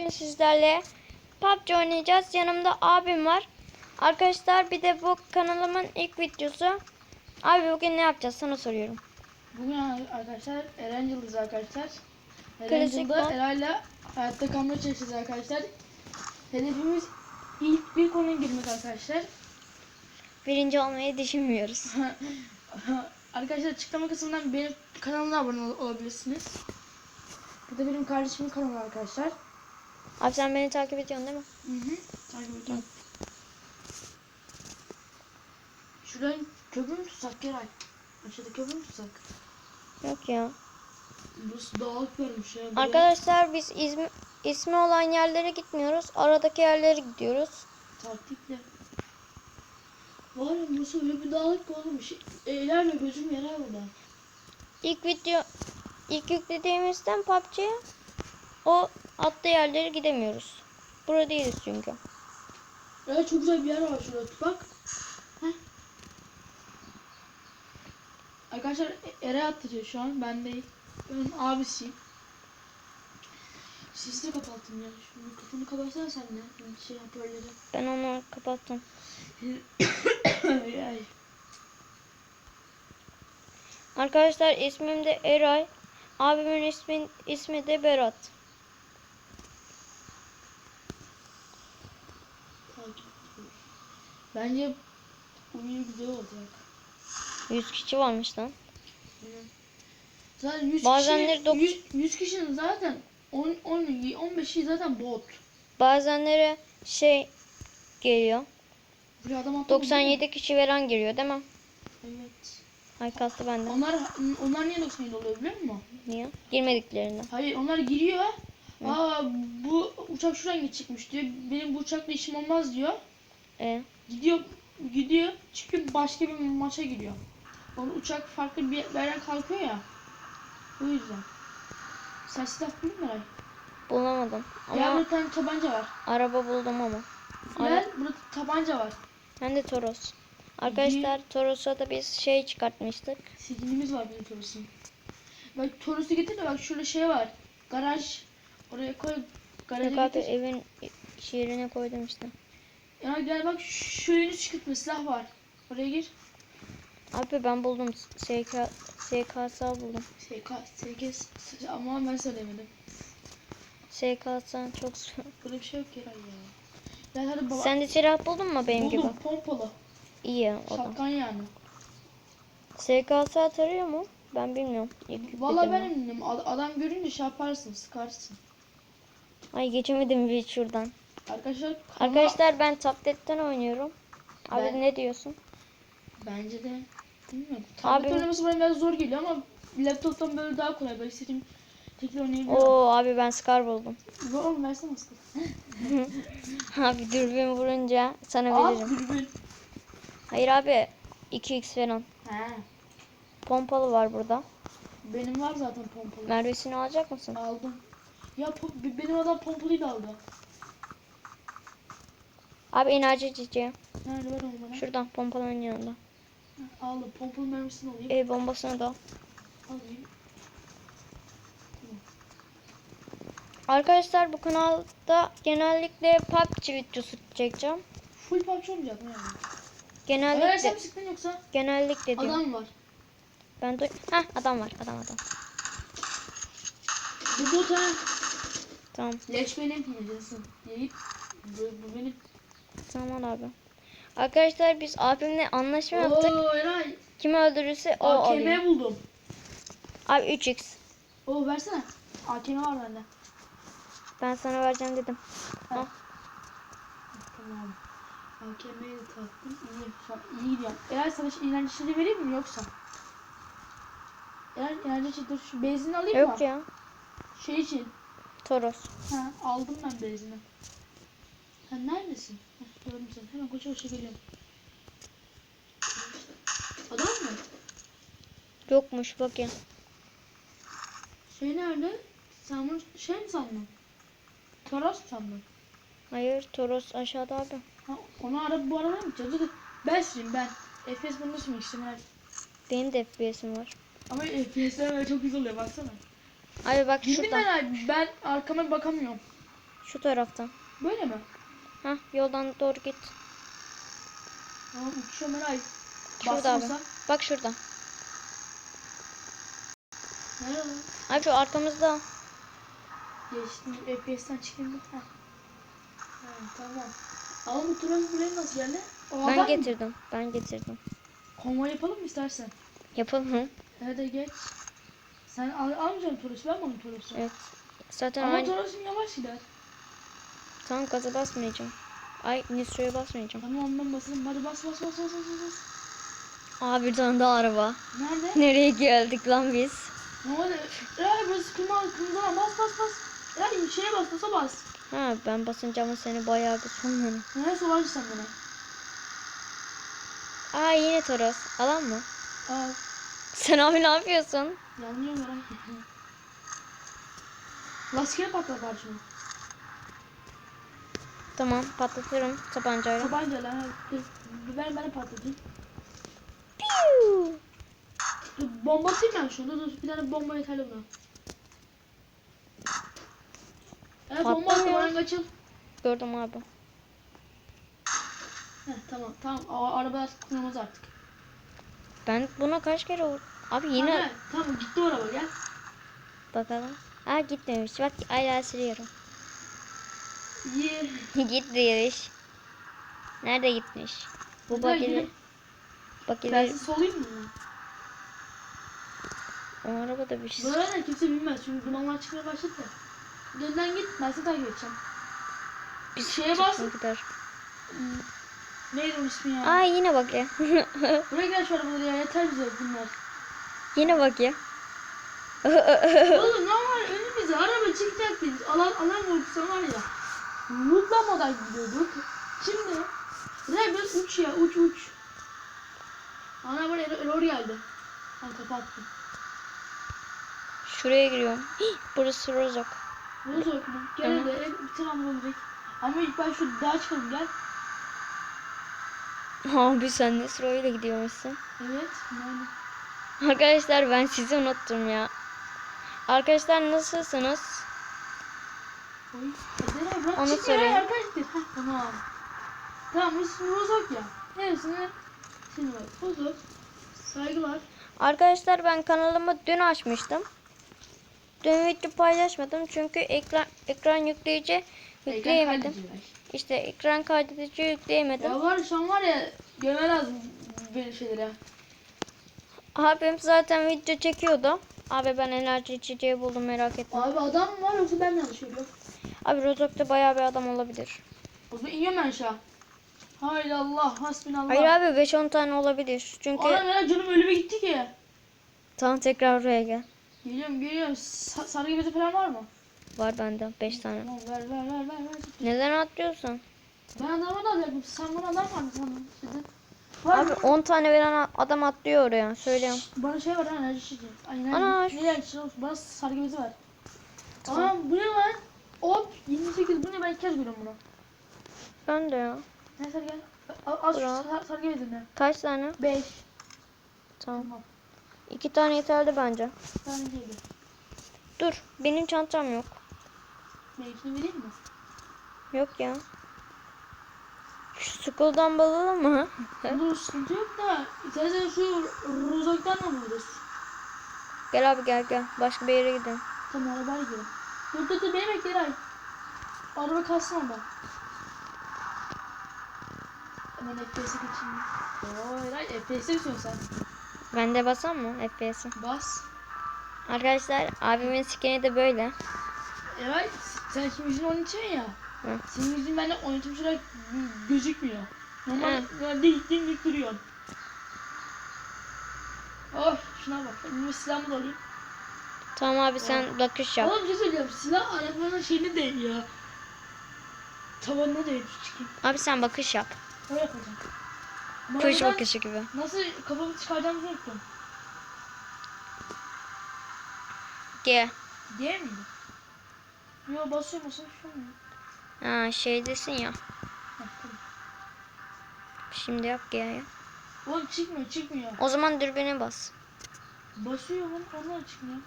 Bugün sizlerle PUBG oynayacağız. Yanımda abim var. Arkadaşlar bir de bu kanalımın ilk videosu. Abi bugün ne yapacağız sana soruyorum. Bugün arkadaşlar Eren Yıldız arkadaşlar. Eren Klasik Yıldız'da. Eray'la hayatta kalmaya çalışacağız arkadaşlar. Hedefimiz ilk bir konuya girmek arkadaşlar. Birinci olmayı düşünmüyoruz. arkadaşlar açıklama kısmından benim kanalıma abone ol- olabilirsiniz. Bu da benim kardeşimin kanalı arkadaşlar. Abi sen beni takip ediyorsun değil mi? Hı hı. Takip edin. Şuradan köprü mü tutsak Eray? Aşağıda köprü mü tutsak? Yok ya. Burası dağlık görmüş ya. Buraya- Arkadaşlar biz ismi, ismi olan yerlere gitmiyoruz. Aradaki yerlere gidiyoruz. Taktikle. Var ya burası öyle bir dağlık ki oğlum. Şey, eğlerle gözüm yarar burada. İlk video ilk yüklediğimizden PUBG'ye o attığı yerlere gidemiyoruz. Burada değiliz çünkü. Ya çok güzel bir yer var şurada. Bak. Heh. Arkadaşlar E- Eray attırıyor şu an. Ben değil. Ben abisiyim. Sesi de kapattım ya. Şu mikrofonu kapatsana sen de. Ben Şey hoparlörü. Ben onu kapattım. Arkadaşlar ismim de Eray. Abimin ismi, ismi de Berat. Takip ediyorum. Bence oyun güzel olacak. 100 kişi varmış lan. Zaten 100 Bazenleri kişi, dokuz- 100, 100 kişinin zaten 10, 10, 15'i zaten bot. Bazenleri şey geliyor. Buraya adam atladı 97 kişi veren giriyor değil mi? Evet. Ay kastı bende. Onlar onlar niye 97 oluyor biliyor musun? Niye? Girmediklerinden. Hayır onlar giriyor. Aa bu uçak şuradan geçecekmiş diyor. Benim bu uçakla işim olmaz diyor. E, Gidiyor gidiyor çıkıyor başka bir maça giriyor. Onun uçak farklı bir yerden kalkıyor ya. O yüzden. Sen silah buldun mu bulamadım. Ama burada bir tane tabanca var. araba buldum ama. Gel burada tabanca var. Ben de Toros. Arkadaşlar Toros'a da biz şey çıkartmıştık. Silinimiz var bizim Toros'un. Bak Toros'u getir de bak şurada şey var. Garaj. Oraya koy. Garaja Yok abi getir. evin şiirine koydum işte. Ya gel bak şu yönü çıkartma silah var. Oraya gir. Abi ben buldum. SK, SKS buldum. SK, SK, ama ben söylemedim. SKS çok Burada bir şey yok Eray ya. Gel hadi baba. Sen de silah buldun mu benim gibi? Buldum pompalı. İyi ya o da. Şapkan yani. SKS tarıyor mu? Ben bilmiyorum. İlk Valla ben eminim. Ad- Adam görünce şey yaparsın, sıkarsın. Ay geçemedim bir şuradan. Arkadaşlar Arkadaşlar ben tabletten oynuyorum. Abi Ben- ne diyorsun? Bence de bilmiyorum. Tablet Abi- oynaması bana biraz zor geliyor ama laptoptan böyle daha kolay. Böyle istediğim şekilde oynayabiliyorum. Oo abi ben Scar buldum. Zor oğlum versene aslında. abi dürbün vurunca sana Aa veririm. dürbün. Hayır abi 2x falan. He. Pompalı var burada. Benim var zaten pompalı. Mervesini alacak mısın? Aldım. Ya po- benim adam pompalıyı da aldı. Abi enerji çiçeği. Nerede onu bana? Şuradan pompalının yanında. Heh, Aldım. Pompalı mermisini alayım. El bombasını da al. Alayım. Arkadaşlar bu kanalda genellikle PUBG videosu çekeceğim. Full PUBG oynayacak mı yani? Genellikle Öğrensem sıktın yoksa? genellikle diyorum. Adam var. Ben duy. Hah adam var adam adam. Bu bot ha. Tamam Leş benim. Yaşasın. Yiyip. Bu, bu benim. Tamam abi. Arkadaşlar biz abimle anlaşma yaptık. Oo Eray. Kim öldürürse o alıyor. AKM buldum. Abi 3x. Oo versene. AKM var bende. Ben sana vereceğim dedim. Al. Tamam. AKM'yi de taktım. İyi. Şu an iyi gidiyor. Eğer sana eğlence şeyi vereyim mi yoksa? Eğer şeyi dur şu benzin alayım mı? Yok ya. Şey için. Toros. Ha aldım ben benzini. Sen neredesin? Gördüm seni. Hemen koşa koşa geliyorum. Adam mı? Yokmuş bak ya. Şey nerede? Sen bunu şey mi sandın? Toros sandın? Hayır Toros aşağıda abi. Ha, onu ara bu arada mı dur. Ben süreyim ben. FPS bunu sürmek istiyorum her. Benim de FPS'im var. Ama FPS'ler çok güzel oluyor baksana. Abi bak Bildim şuradan. ben abi. Ben arkama bakamıyorum. Şu taraftan. Böyle mi? Hah yoldan doğru git. Tamam uçuyorum Eray. Şurada abi. Bak şurada. Nerede? Abi şu arkamızda. Geçtim. FPS'ten çıkayım. Heh. Ha, tamam. Ama bu turun buraya nasıl geldi? O Ben mı? getirdim. Ben getirdim. Konvoy yapalım mı istersen? Yapalım. Hadi geç. Sen al, almayacaksın Toros'u ben mi alayım Toros'u? Evet. Zaten Ama aynı. Toros'un yavaş gider. Tam gaza basmayacağım. Ay Nisro'ya basmayacağım. Tamam ondan basalım. Hadi bas bas bas bas bas bas. Aa bir tane daha araba. Nerede? Nereye geldik lan biz? ne oldu? Eray burası kırmızı kırmızı lan. bas bas bas. Eray şeye bas basa bas. Ha ben basınca ama seni bayağı bir sonlarım. Nereye solarsın sen beni? Aa yine Toros. Alan mı? Aa Sen abi ne yapıyorsun? yanlıyorum Eray. Lastikleri patlat karşıma. Tamam patlatırım tabancayla. Tabanca lan. Dur, Ben de patlatayım. Piu! Dur, bomba atayım ben şunu. Dur, bir tane bomba yeterli buna. Evet bomba attım. Oradan kaçıl. Gördüm abi. Heh, tamam tamam. A- araba kullanmaz artık. Ben buna kaç kere vurdum? Abi yine Tamam, tamam gitti araba gel. bakalım. Aa gitmemiş. Bak hala siliyorum. Gitmiş. Nerede gitmiş? Bu bakileri, gidelim. Ben solayım mı? o arabada bir şey. Böyle de kimse bilmez. Çünkü dumanlar çıkmaya başladı ya. Önden git. Ben seni takip edeceğim. Bir şeye bas. Gider. Neydi onun ismi ya? Aa yine bak ya. Buraya gel şu arabaları ya. Yeter bize bunlar. yine bak ya. Oğlum ne var önümüze araba çıkacak biz. Alan alan vurdusa var ya. Lootlamadan gidiyorduk. Şimdi Rebels uç ya uç uç. Ana bana error geldi. Ben kapattım. Şuraya giriyorum. Hih, Burası Rozok. Zor mu? Gel ev bitir ama olacak. Ama ilk ben şu dağa çıkalım gel. Abi sen Nesro ile gidiyormuşsun. Evet. Yani. Arkadaşlar ben sizi unuttum ya. Arkadaşlar nasılsınız? Oy. Bırak Onu sorayım. arkadaşlar. Tamam. Tamam ismi Rozok ya. Hepsini şimdi bak Rozok. Saygılar. Arkadaşlar ben kanalımı dün açmıştım. Dün video paylaşmadım çünkü ekran ekran yükleyici yükleyemedim. kaydediyorlar. İşte ekran kaydedici yükleyemedim. Ya var şu an var ya görme lazım böyle şeylere. Abim zaten video çekiyordu. Abi ben enerji içeceği buldum merak etme. Abi adam var yoksa ben yanlış görüyorum? Abi Rozok'ta bayağı bir adam olabilir. O zaman iniyorum ben aşağı. Haydi Allah hasbinallah. Hayır abi 5-10 tane olabilir. Çünkü Adam ya canım ölüme gitti ki. tam tekrar oraya gel. Geliyorum geliyorum. Sa sarı gebezi falan var mı? Var bende 5 tane. Tamam ver ver ver ver. ver. Neden atlıyorsun? Ben adama da alacaktım. Sen bana adam var mı sandın? Dedin. Var Abi mı? 10 tane veren adam atlıyor oraya. Söylüyorum. Bana şey var ha enerji içeceği. Ay enerji. Ana, Ne enerji içeceği olsun. Bana sarı gebezi ver. Tamam. bu ne lan? Hop 28 bu ne ben ilk kez görüyorum bunu. Ben de ya. Neyse hadi gel. Al, al şu Bravo. sar, gebezini. Kaç tane? 5. Tamam. 2 tane yeterli bence. Tane geliyor. Dur. Benim çantam yok. Benimkini vereyim mi? Yok ya. Şu school'dan balalım mı? Dur sıkıntı yok da istersen şu rozoktan da buluruz. gel abi gel gel. Başka bir yere gidelim. Tamam arabaya gidelim. Dur dur dur beni bekle Eray. Araba kalsın orada. Hemen FPS'e geçeyim. Oo Eray FPS'e geçiyorsun sen. Ben de basam mı FPS'i? Bas. Arkadaşlar abimin skin'i de böyle. Eray sen şimdi yüzün onun için ya. Hı. Senin yüzün bende oynatılmış olarak gö- gözükmüyor. Normalde gittiğin dik duruyorsun. Oh şuna bak. Ben bir silahımı da alayım. Tamam abi sen bakış yap. Oğlum bir şey söyleyeceğim. Silah arabanın şeyini değil ya. Tavanına değil. Çıkayım. Abi sen bakış yap. Öyle yapacağım. Kuş bakışı gibi. Nasıl kafamı çıkaracağımızı unuttum. G. G miydi? Yo basıyorum basıyorum şu an. Ha şeydesin ya. Heh, tamam. Şimdi yap G'ye. Oğlum çıkmıyor çıkmıyor. O zaman dürbüne bas. Basıyor oğlum onlar çıkmıyor.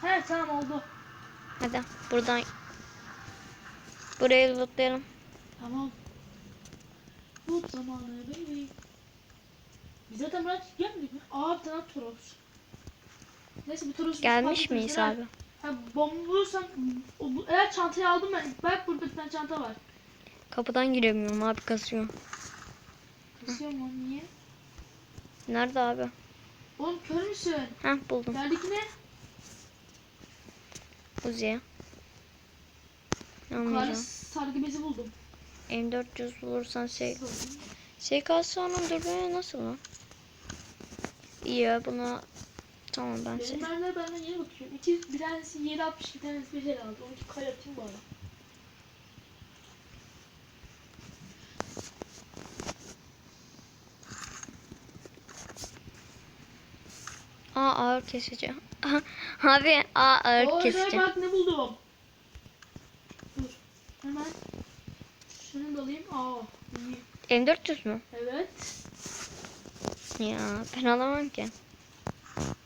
He tamam oldu. Hadi buradan. Burayı lootlayalım. Tamam. Bu zamanı baby. Biz zaten buraya gelmedik mi? Aa bir tane Toros. Neyse bir Toros. Gelmiş miyiz abi? Ha, bomba bulursam o, bu, eğer çantayı aldım ben. Bak burada bir tane çanta var. Kapıdan giremiyorum abi kasıyor. Kasıyor mu? Niye? Nerede abi? Oğlum kör müsün? Heh buldum. Geldik ne? Kari almayacağım? sargı bezi buldum. M400 bulursan şey... SKS'nin dürbünü nasıl lan? İyi ya buna... Tamam ben Benim şey... mermiler benden yeni bakıyorum. İki, bir tanesi 7.60 bir tanesi 5 aldı. Onunki kare atayım bari. Aa ağır kesici. Abi aa ağır kesici. bak ne buldum. Dur. Hemen. Şunu da alayım. Aa. iyi. M400 mü? Evet. Ya ben alamam ki.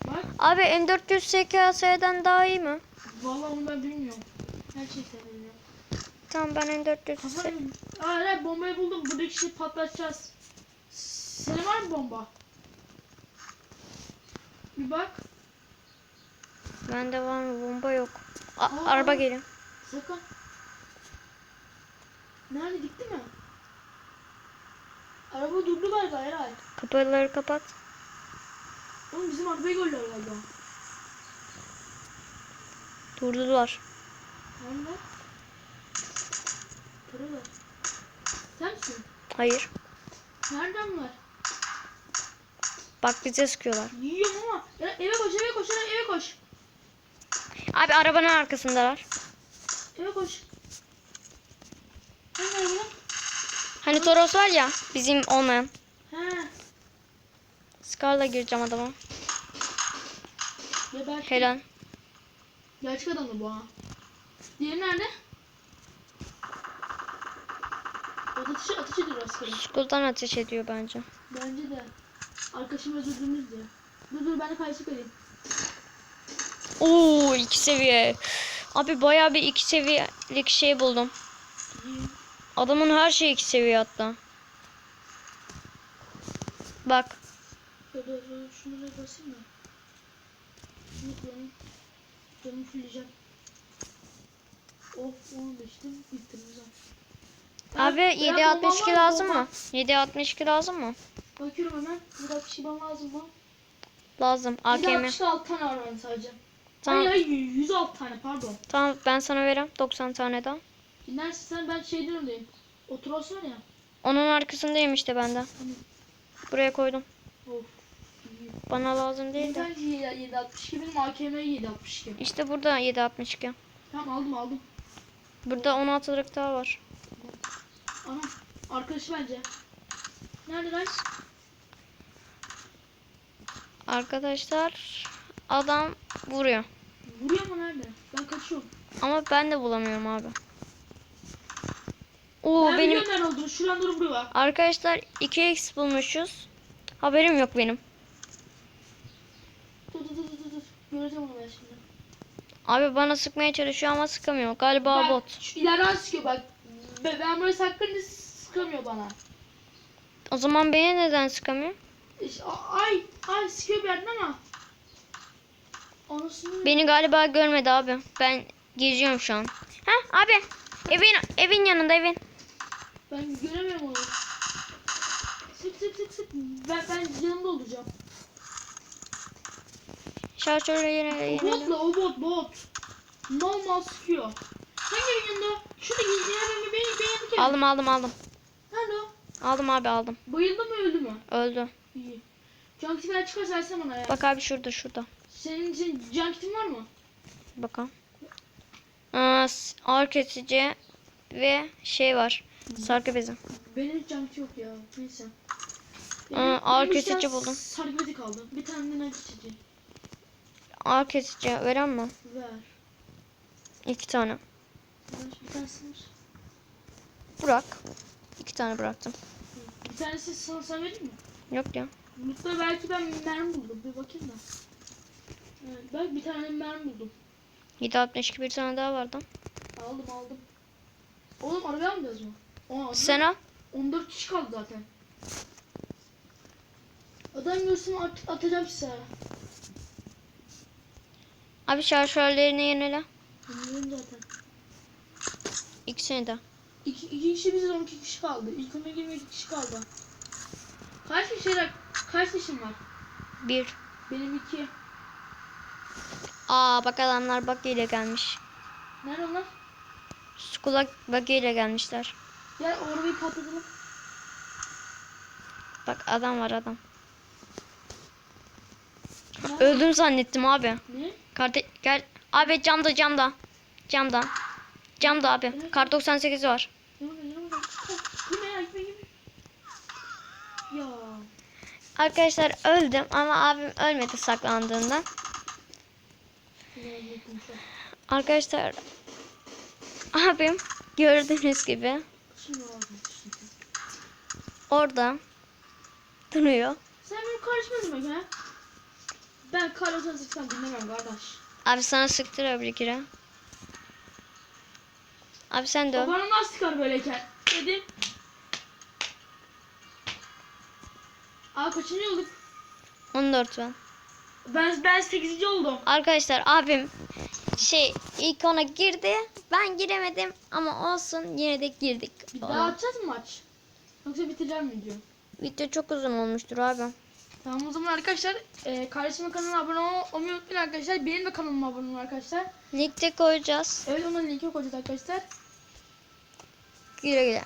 Bak. Abi M400 SKS'den daha iyi mi? Vallahi onu ben bilmiyorum. Gerçekten bilmiyorum. Tamam ben M400 Kafam. Aa evet bombayı buldum. Buradaki şeyi patlatacağız. Senin var mı bomba? Bir bak. Bende var mı bomba yok. A- Aa. araba geliyor. Sakın. Nerede gitti mi? Araba durdu galiba herhalde. Kapıları kapat. Oğlum bizim arabayı gördüler galiba. Durdular. Nerede? Paralar. Sen misin? Hayır. Nereden var? Bak bize sıkıyorlar. Yiyorum ama. Eve koş eve koş eve koş. Abi arabanın arkasındalar. Eve koş. Hangi? Hani Toros var ya bizim olmayan. He. Scar'la gireceğim adama. Geber. Helal. Gerçek adam da bu ha. Diğeri nerede? Ateş, ateş ediyor rastgele. School'dan ateş ediyor bence. Bence de. Arkadaşım özürdüğümüz diye. Dur dur ben de kayısı vereyim. Oo iki seviye. Abi bayağı bir iki seviyelik şey buldum. Adamın her şeyi iki seviye hatta. Bak. Dur dur dur şunu da basayım da. Şunu kullanayım. Canımı fulleyeceğim. 15'tim bittim güzel. Abi Bırak, 762 bomba var lazım mı? 762 lazım mı? Bakıyorum hemen. Bir dakika şey lazım mı? Lazım. AKM. 166 tane var benim sadece. Tamam. Hayır hayır 106 tane pardon. Tamam ben sana vereyim 90 tane daha. Dinlersin sen ben şeyden öndeyim. O Toros var ya. Onun arkasındayım işte bende. Hani, Buraya koydum. of. Bana lazım değil de. tane 762 benim AKM 762. İşte burada 762. Tamam aldım aldım. Burada 16'lık daha var. Ana arkadaşı bence. Nerede Rice? Arkadaşlar adam vuruyor. Vuruyor mu nerede? Ben kaçıyorum. Ama ben de bulamıyorum abi. Oo ben benim biliyorum nerede olduğunu. Şuradan doğru bak. arkadaşlar 2x bulmuşuz. Haberim yok benim. Dur dur dur dur dur. Göreceğim onu ben şimdi. Abi bana sıkmaya çalışıyor ama sıkamıyor. Galiba Bak, bot. Şu ileriden sıkıyor bak. Be- Ben buraya saklanınca sıkamıyor bana. O zaman beni neden sıkamıyor? İşte, a- ay ay sıkıyor bir yerden ama. Anasını. Beni galiba görmedi abi. Ben geziyorum şu an. Ha abi. Evin evin yanında evin. Ben göremiyorum onu. Sık sık sık sık. Ben, ben yanımda olacağım. Şarjörü yere yere. botla o bot bot. Normal sıkıyor. Hangi yanında? Şurada benim benim benim yanındaki. ev. Aldım aldım aldım. Nerede o? Aldım abi aldım. Bayıldı mı öldü mü? Öldü. İyi. Can kiti falan çıkarsa bana ya. Bak abi şurada şurada. Senin, senin can kitin var mı? Bakalım. Aa, ağır kesici ve şey var. Sargı bezi. Benim hiç can yok ya. Neyse. Aa, ağır benim kesici buldum. Sargı bezi kaldı. Bir tane de ne kesici. Ağır kesici veren mi? Ver. İki tane. Ver. Bir tanesini ver. Bırak. İki tane bıraktım. Bir tanesi sana sen vereyim mi? Yok ya. Mutlu belki ben mermi buldum. Bir bakayım da. Evet, bak bir tane mermi buldum. 762 bir tane daha vardı. Aldım aldım. Oğlum arabaya almayacağız mı? Aa, Sen al. 14 kişi kaldı zaten. Adam görsün at, atacağım size. Abi şarjörlerini yenile. Bilmiyorum zaten. İkisini de. İki, iki kişi biziz 12 kişi kaldı. İlk ona girmeye iki kişi kaldı. Kaç kişi kaç kişim var? Bir. Benim iki. Aa bak adamlar buggy ile gelmiş. Nerede onlar? Skula buggy ile gelmişler. Gel o arabayı patlatalım. Bak adam var adam. Nerede? Öldüm zannettim abi. Ne? Kardeş gel. Abi camda camda. Camda. Camda abi. Kar 98 var. Ya. Ya. Arkadaşlar öldüm ama abim ölmedi saklandığından. Ya, gittim şu an. Arkadaşlar abim gördüğünüz gibi orada duruyor. Sen benim karışma demek ha? Ben kar olsan sıksam dinlemem kardeş. Abi sana sıktırıyor bir kere. Abi sen de. Babana nasıl sıkar böyleyken? Dedim. Aa kaçıncı olduk? 14 ben. Ben ben 8. oldum. Arkadaşlar abim şey ilk ona girdi. Ben giremedim ama olsun yine de girdik. Bir daha atacağız mı maç? Yoksa bitireceğim mi diyor. Video çok uzun olmuştur abi. Tamam o zaman arkadaşlar e, kardeşimin kanalına abone ol- olmayı unutmayın arkadaşlar. Benim de kanalıma abone olun arkadaşlar. Linkte koyacağız. Evet onun linki koyacağız arkadaşlar. Güle güle.